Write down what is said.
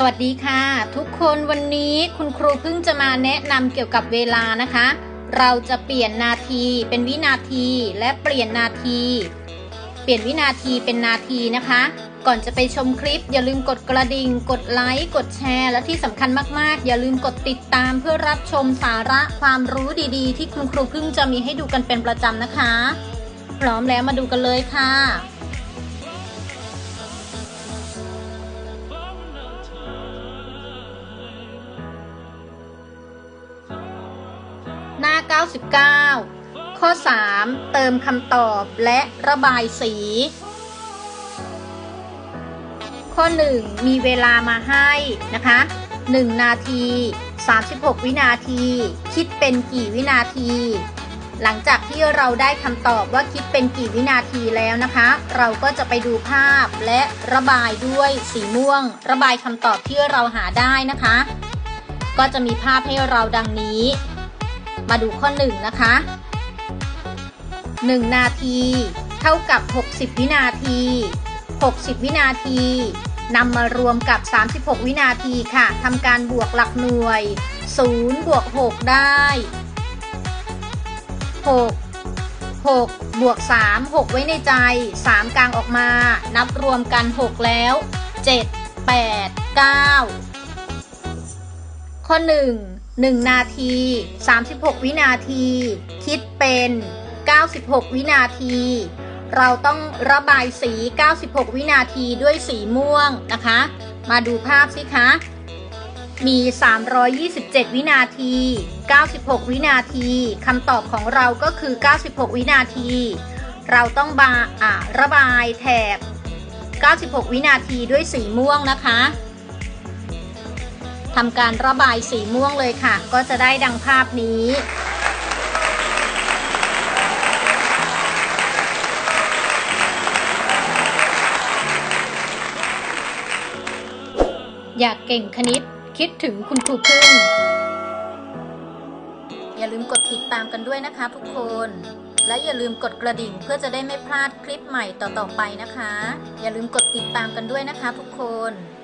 สวัสดีค่ะ ทุกคนวันนี้คุณครูเพิ่งจะมาแนะนำเกี่ยวกับเวลานะคะ เราจะเปลี่ยนนาทีเป็นวินาทีและเปลี่ยนนาที เปลี่ยนวินาทีเป็นนาทีนะคะ ก่อนจะไปชมคลิป อย่าลืมกดกระดิ่ง กดไลค์กดแชร์ และที่สำคัญมากๆ อย่าลืมกดติดตามเพื่อรับชมสาระความรู้ดีๆ ที่คุณครูเพิ่งจะมีให้ดูกันเป็นประจำนะคะ พร้อมแล้วมาดูกันเลยค่ะ 99 ข้อ 3 เติมคำตอบและระบายสี ข้อ 1 มีเวลามาให้นะคะ 1 นาที 36 วินาที คิดเป็นกี่วินาที หลังจากที่เราได้คำตอบว่าคิดเป็นกี่วินาทีแล้วนะคะ เราก็จะไปดูภาพและระบายด้วยสีม่วง ระบายคำตอบที่เราหาได้นะคะ ก็จะมีภาพให้เราดังนี้ มาดูข้อ1นะคะ 1 นาที เท่ากับ 60 วินาที 60 วินาทีนำมารวมกับ 36 วินาทีค่ะทำการบวกหลักหน่วย 0 บวก 6 ได้ 6 6 บวก 3 6 ไว้ในใจ 3 กลางออกมา นับรวมกัน 6 แล้ว 7 8 9 ข้อ 1 1 นาที 36 วินาที คิดเป็น 96 วินาที เราต้องระบายสี 96 วินาทีด้วยสีม่วงนะคะ มาดูภาพสิคะ มี 327 วินาที 96 วินาทีคำตอบของเราก็คือ 96 วินาที เราต้องบาระบายแถบ 96 วินาทีด้วยสีม่วงนะคะ ทำการระบายสีม่วงเลยค่ะ ก็จะได้ดังภาพนี้ อยากเก่งคณิตคิดถึงคุณครูพึ่ง อย่าลืมกดติดตามกันด้วยนะคะทุกคน และอย่าลืมกดกระดิ่งเพื่อจะได้ไม่พลาดคลิปใหม่ต่อๆไปนะคะ อย่าลืมกดติดตามกันด้วยนะคะทุกคน